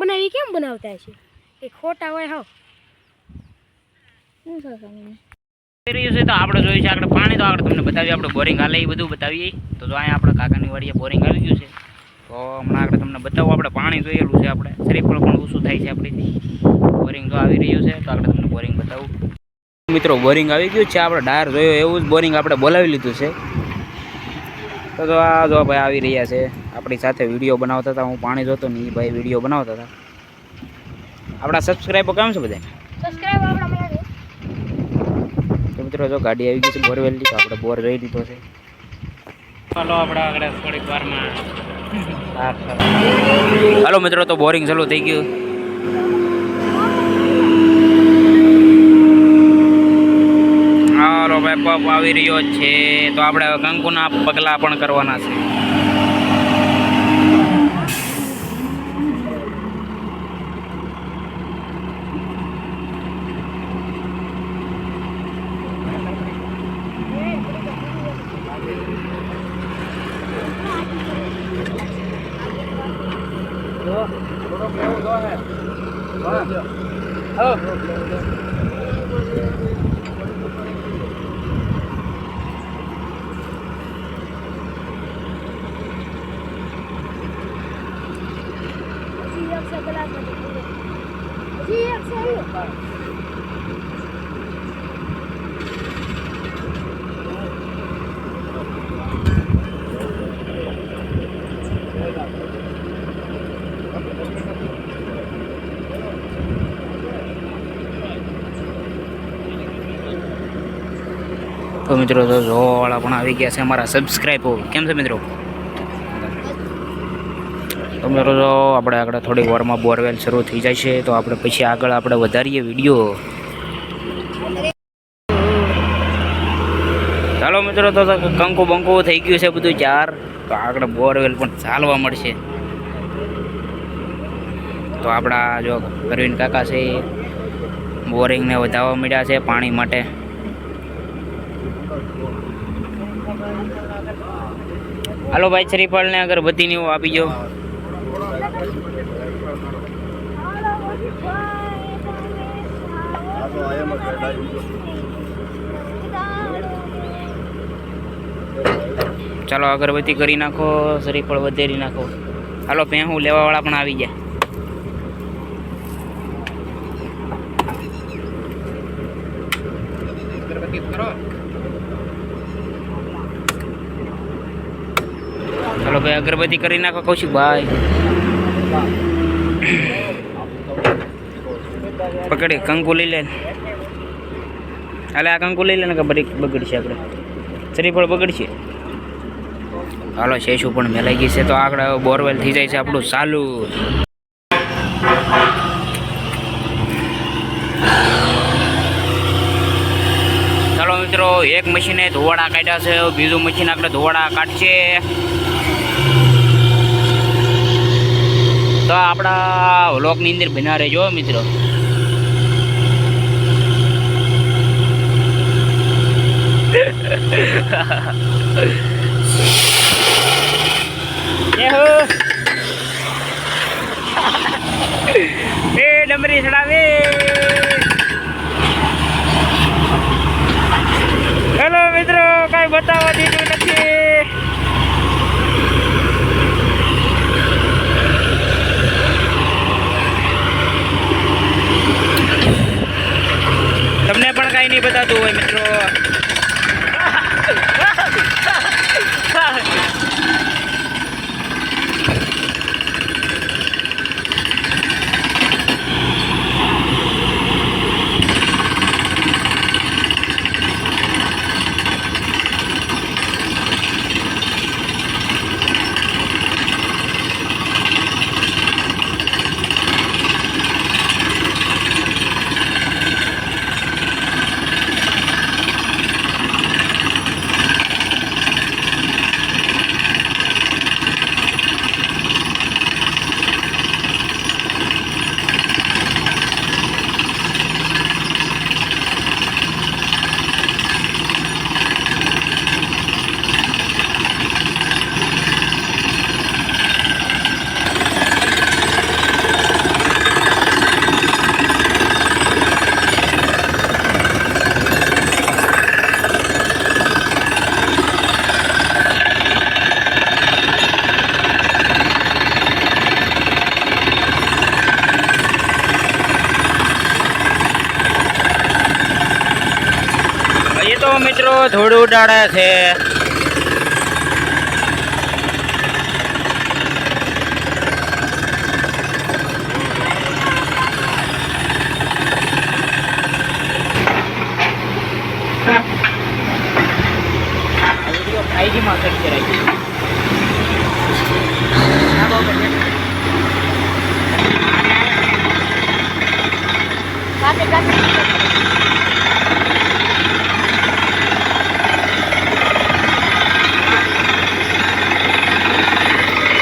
બનાવી કેમ બનાવતા છે એ ખોટા હોય, હો. શું તો આપણે જોયું છે, આપણે પાણી તો આગળ તમને બતાવીએ, આપણે બોરિંગ હાલે એ બધું બતાવીએ. તો જો અહીંયા આપણે કાકાની વાડીએ બોરિંગ આવી ગયું છે. તો હમણાં આપણે તમને બતાવું આપણે પાણી જોયેલું છે આપણે શરીફળ પણ ઓછું થાય છે આપણીથી. બોરિંગ તો આવી રહ્યું છે તો આપણે તમને બોરિંગ બતાવું. મિત્રો બોરિંગ આવી ગયું છે આપણે ડાયર જોયો એવું જ બોરિંગ આપણે બોલાવી લીધું છે. તો તો આ જો ભાઈ આવી રહ્યા છે આપણી સાથે વીડિયો બનાવતા હતા હું પાણી જોતો ને એ ભાઈ વીડિયો બનાવતા હતા. આપણા સબસ્ક્રાઈબર કેમ છે બધા તો મિત્રો જો ગાડી આવી ગઈ છે બોરવેલની તો આપણે બોર જોઈ લીધો છે. ચાલો આપણે આગળ થોડીક વારમાં હાલો મિત્રો, તો બોરિંગ ચાલુ થઈ ગયું. હાલો ભાઈ પપ આવી રહ્યો છે. તો આપણે કંકુના પગલાં પણ કરવાના છે. તો મિત્રો તો જોવાળા પણ આવી ગયા છે અમારા સબસ્ક્રાઈબો કેમ છે મિત્રો? તો મિત્રો જો આપણે આગળ થોડીક વારમાં બોરવેલ શરૂ થઈ જાય છે, તો આપણે પછી આગળ આપણે વધારીએ વીડિયો ચાલો મિત્રો, તો કંકુ બંકુ થઈ ગયું છે બધું ચાર. તો આગળ બોરવેલ પણ ચાલવા મળશે. તો આપણા જો પ્રવીણ કાકા છે બોરિંગને વધારવા મળ્યા છે પાણી માટે. હાલો ભાઈ શ્રીફળ ને અગરબત્તી ને એવું આપી જો. ચાલો, અગરબત્તી કરી નાખો, શ્રીફળ વધેરી નાખો. હાલો હું લેવાવાળા પણ આવી ગયા. ચાલો ભાઈ અગરબત્તી કરી નાખો કૌશિકભાઈ પકડે, કંકુ લઈ લે. હાલે, આ કંકુ લઈ લે ને કે બરી બગડશે આપણે શ્રીફળ બગડશે. હાલો, શેષુ પણ મેલાઈ ગઈ છે, તો આગળ બોરવેલ થઈ જાય છે આપણું ચાલુ ચાલો મિત્રો, એક મશીને ધોવાડા કાઢ્યા છે, બીજું મશીન આપણે ધોવાડા કાઢશે. તો આપણા વ્લોગની અંદર બના રહેજો, મિત્રો. એ ડમરી ચડાવે. હેલો, મિત્રો, કઈ બતાવવા દીધું નથી તમને પણ કઈ નહીં બતાતું હોય મિત્રો. થોડું ઉડાડે છે. ફાઈવજીમાં ફ્રેક્ચર આવી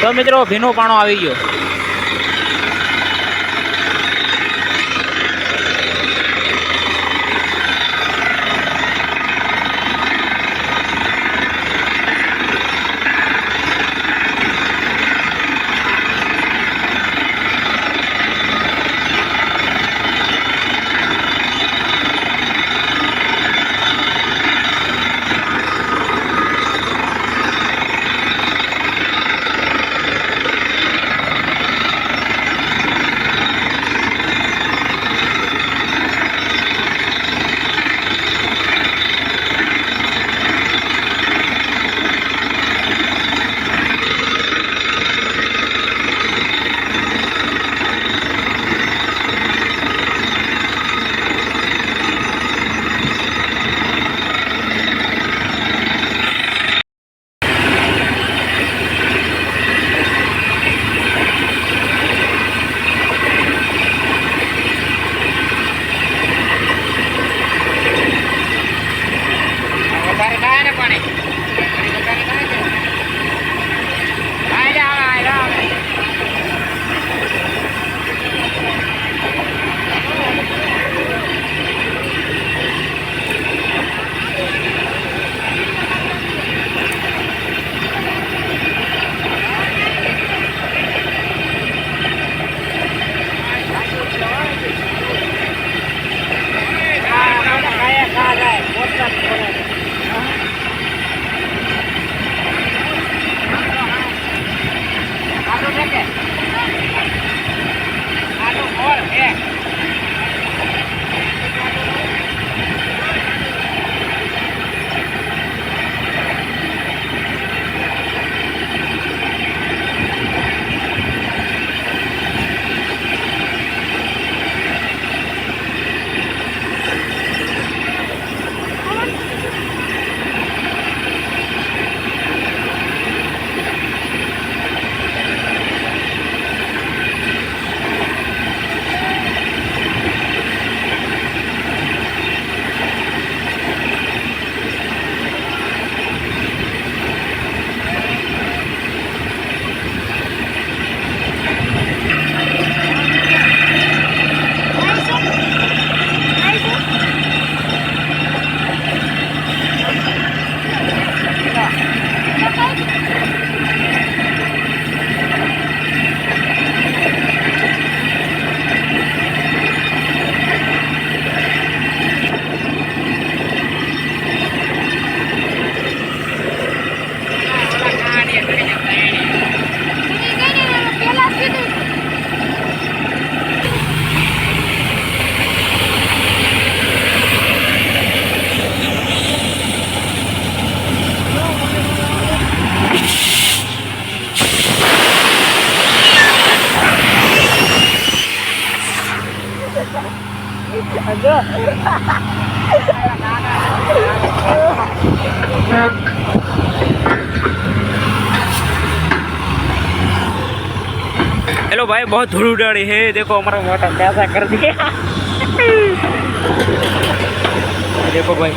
તો મિત્રો ભીનો પાણો આવી ગયો. भाई बहुत धूल उड़ाड़ी है देखो हमारा मोटा कैसा कर दिया देखो भाई